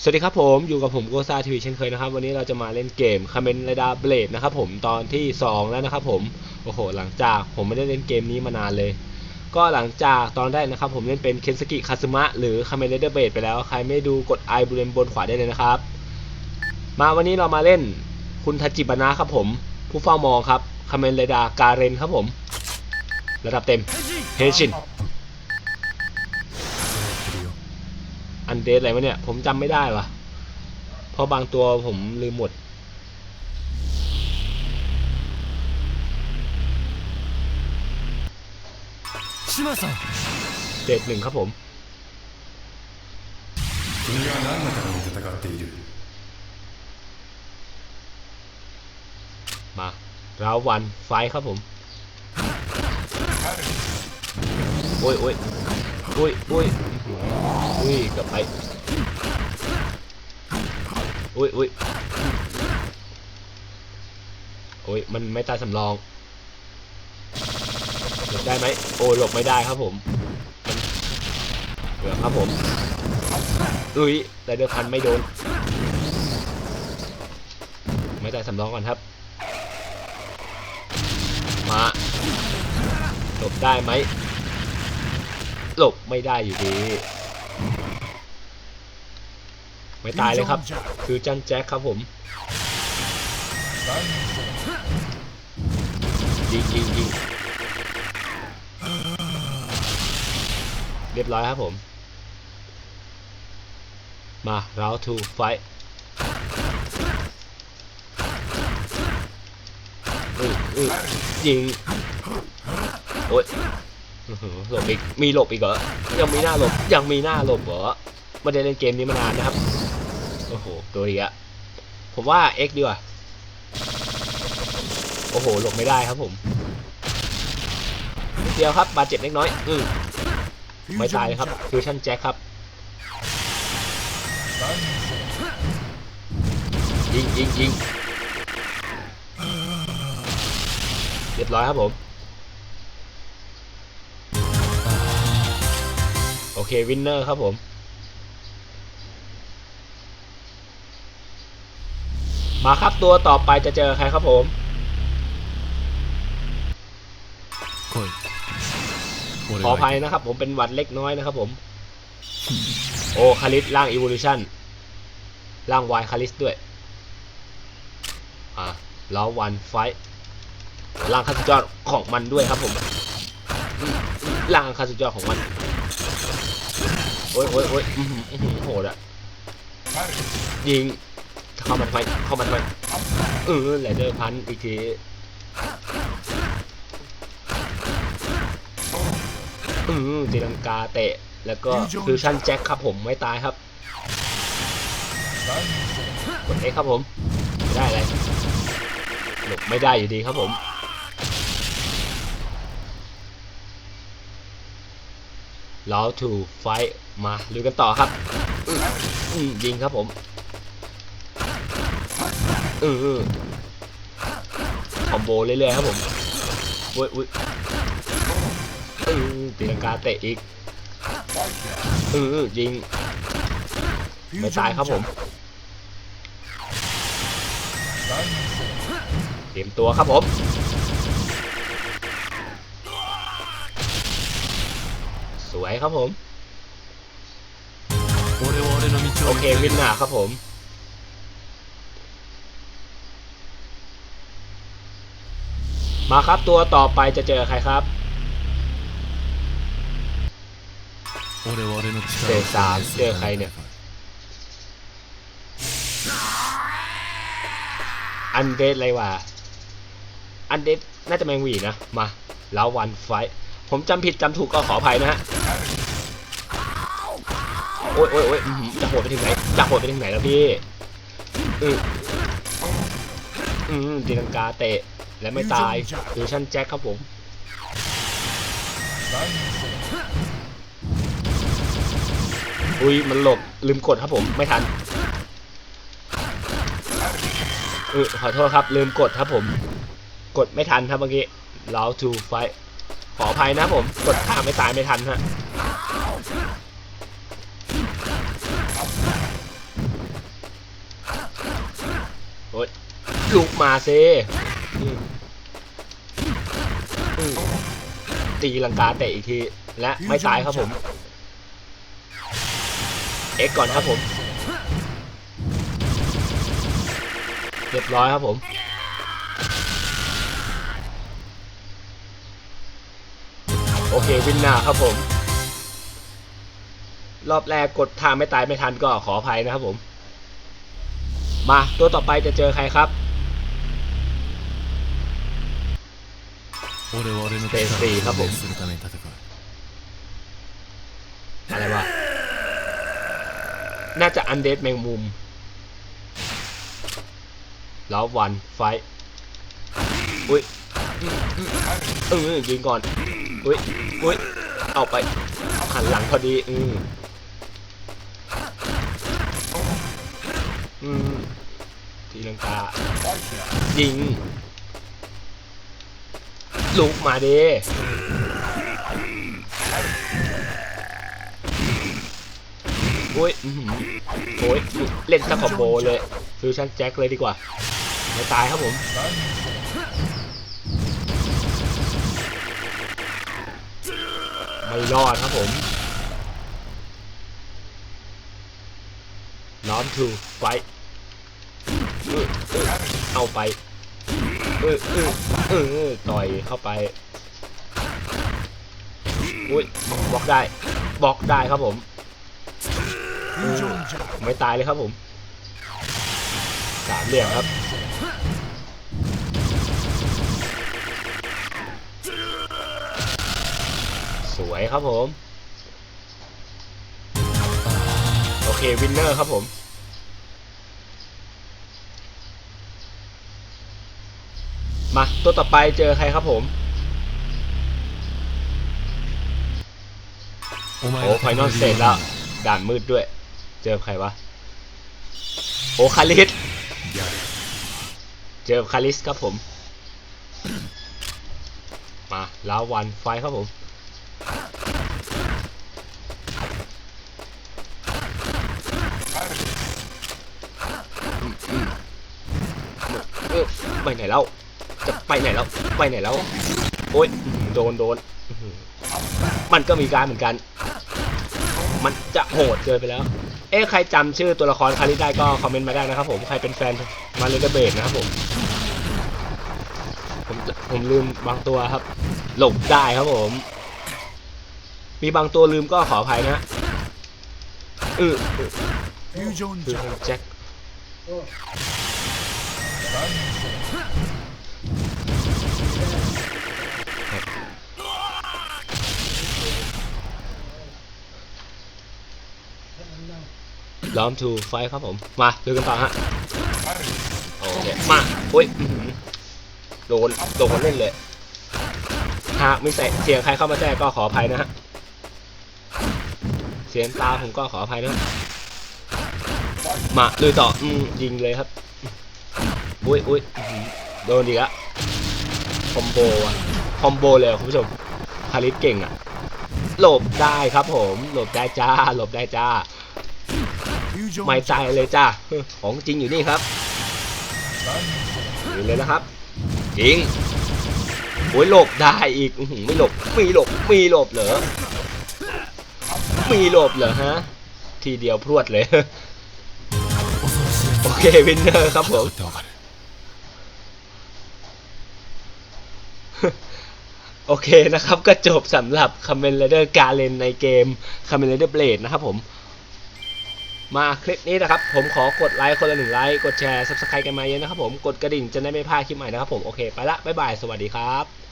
สวัสดีครับผมอยู่กับผมโกซาทีวีเช่นเคยนะครับ วันนี้เราจะมาเล่นเกมคาเมนไรดาเบลดนะครับผมตอนที่ 2 แล้วนะครับผมโอ้โห หลังจากผมไม่ได้เล่นเกมนี้มานานเลย ก็หลังจากตอนแรกนะครับ ผมเล่นเป็นเคนสกิคาซึมะหรือคาเมนไรดาเบลดไปแล้ว ใครไม่ดูกดไอบริเวณบนขวาได้เลยนะครับ มาวันนี้เรามาเล่นคุณทัจิบานะครับผม ผู้เฝ้ามองครับคาเมนไรดาการเรนครับผม ระดับเต็มเฮชิน นเดสอะไรวะเนี่ย ผมจำไม่ได้วะเพราะบางตัวผมลืมหมด 島さん เดทหนึ่งครับผม 君は何のために戦っている มาราวันไฟท์ครับผม โอ้ยโอ้ยโ อ้ยโอ้ยอุ้ยกับไปโอ้ยโอ้ยโอ้ยมันไม่ตายสำรองหลบได้ไหมโอ้หลบไม่ได้ครับผมเหลือครับผมอุ้ยแต่เดือพันไม่โดน ไม่ตายสำรองก่อนครับ มาหลบได้ไหม หลบไม่ได้อยู่ดี ไม่ตายเลยครับคือจันแจ็คครับผมยิงยิงยิงเรียบร้อยครับผม มาเราทูไฟยิง โอ๊ยอื้อ หลบอีก มีหลบอีกเหรอ ยังมีหน้าหลบ ยังมีหน้าหลบเหรอไม่ได้เล่นเกมนี้มานานนะครับ โอ้โห ตัวอีกอะผมว่า X ดีกว่า โอ้โห หลบไม่ได้ครับผม เดียวครับบาดเจ็บเล็กน้อย อืมไม่ตายเลยครับ ฟิวชั่นแจ็คครับ ยิงยิงยิงเรียบร้อยครับผม เควินเนอร์ครับผม มาครับตัวต่อไปจะเจอใครครับผม来いขออภัยนะครับผมเป็นหวัดเล็กน้อยนะครับผม โอ้คาริสร่างอี o l ลูชันร่างวายคาริสด้วย อ่าแล้ววันไฟร่างคาสุดยอดของมันด้วยครับผมอืมร่างคาสุดยอดของมันโอ้ยโอ้ยโอ้ยอื้อหืออื้อหือโหดอะยิงเข้ามันไปเข้ามันไปเออแหลเดอร์พันอีกทีอืมตีลังกาเตะแล้วก็ฟิวชั่นแจ็คครับผมไม่ตายครับกดเอ็กครับผมไม่ได้อะไรหลบไม่ได้อยู่ดีครับผม แล้วทูไฟมาลุยกันต่อครับยิงครับผมอืมอืมคอมโบเรื่อยๆครับผมอุ้ยอุ้ยตีลังกาเตะอีกอือยิงไม่ตายครับผมเตรียมตัวครับผม ยครับผม โอเควินนาครับผม มาครับตัวต่อไปจะเจอใครครับเซซานเจอใครเนี่ย อันเดดเลยวะอันเดดน่าจะแมงวีนะ มาแล้ววันไฟผมจำผิดจำถูกก็ขออภัยนะฮะ โอ้ยโอ้ยโอ้ยจะโหดไปถึงไหนจะโหดไปถึงไหนแล้วพี่อืออืมตีลังกาเตะและไม่ตายฟิวชั่นแจ็คครับผมอุ้ยมันหลบลืมกดครับผมไม่ทันเออขอโทษครับ ลืมกดครับผม กดไม่ทันครับเมื่อกี้เรา to fight ขออภัยนะผม กดท่าไม่ตายไม่ทันฮะ ลุกมาเซตีลังกาเตะอีกที และไม่ตายครับผม เอ็กก่อนครับผม เรียบร้อยครับผมโอเควินนาครับผม รอบแรกกดทางไม่ตายไม่ทันก็ขออภัยนะครับผม มาตัวต่อไปจะเจอใครครับ 俺は俺のステージスリーครับผม するために戦う อะไรวะ น่าจะอันเดดแมงมุม แล้ววันไฟท์อุ้ยเออยิงก่อน อุ้ยอุ้ยเอาไป หันหลังพอดี อืมอืมทีลังกา ยิง ลุกมาเด้โอ้ยโอ้ยเล่นซะคอมโบเลยฟิวชั่นแจ็คเลยดีกว่าไม่ตายครับผมไม่รอดครับผมน้อมทูไฟเอาไป เออเออเออต่อยเข้าไปอุ้ยบล็อกได้บล็อกได้ครับผมไม่ตายเลยครับผมสามเหลี่ยมครับสวยครับผม โอเค วินเนอร์ครับผม มาตัวต่อไปเจอใครครับผมโอ้ไฟนอลเสร็จแล้ว ด่านมืดด้วย เจอใครวะโอคาลิสเจอคาลิสครับผม มาแลาวันไฟครับผม ไปไหนแล้ว ไปไหนแล้ว ไปไหนแล้ว โอ้ยโดนโดน มันก็มีการเหมือนกัน มันจะโหดเกินไปแล้ว เอ๊ใครจำชื่อตัวละครคาริได้ก็คอมเมนต์มาได้นะครับผมใครเป็นแฟนมาเลกเบดนะครับผม ผมผมลืมบางตัวครับ หลบได้ครับผม มีบางตัวลืมก็ขออภัยนะเออคือแจ็ค ล้อมทูไฟครับผม มาดูกันต่อฮะ โอเค มาอุ้ยโดน โดนเล่นเลย หากมีเสียงใครเข้ามาแทรกก็ขออภัยนะฮะ เสียงตาผมก็ขออภัยนะ มาดูต่ออยิงเลยครับ อุ้ยอุ้ยโดนดีละคอมโบอะคอมโบเลยคุณผู้ชมคาริสเก่งอะหลบได้ครับผม หลบได้จ้า หลบได้จ้า ไม่ใจเลยจ้าของจริงอยู่นี่ครับอยู่เลยนะครับ จริงโอ้ยหลบได้อีกไม่หลบมีหลบมีหลบเหรอมีหลบเหรอฮะ ทีเดียวพรวดเลย โอเควินเนอร์ครับผมโอเคนะครับก็จบสำหรับค Kamen เตอร์กา r เ e นในเกมค Kamen Rider Blade นะครับผม มาคลิปนี้นะครับ ผมขอกดไลค์คนละหนึ่งไลค์กดแชร์ซับสไครต์กันมาเยอะนะครับผมกดกระดิ่งจะได้ไม่พลาดคลิปใหม่นะครับผมโอเคไปละบ๊ายบายสวัสดีครับ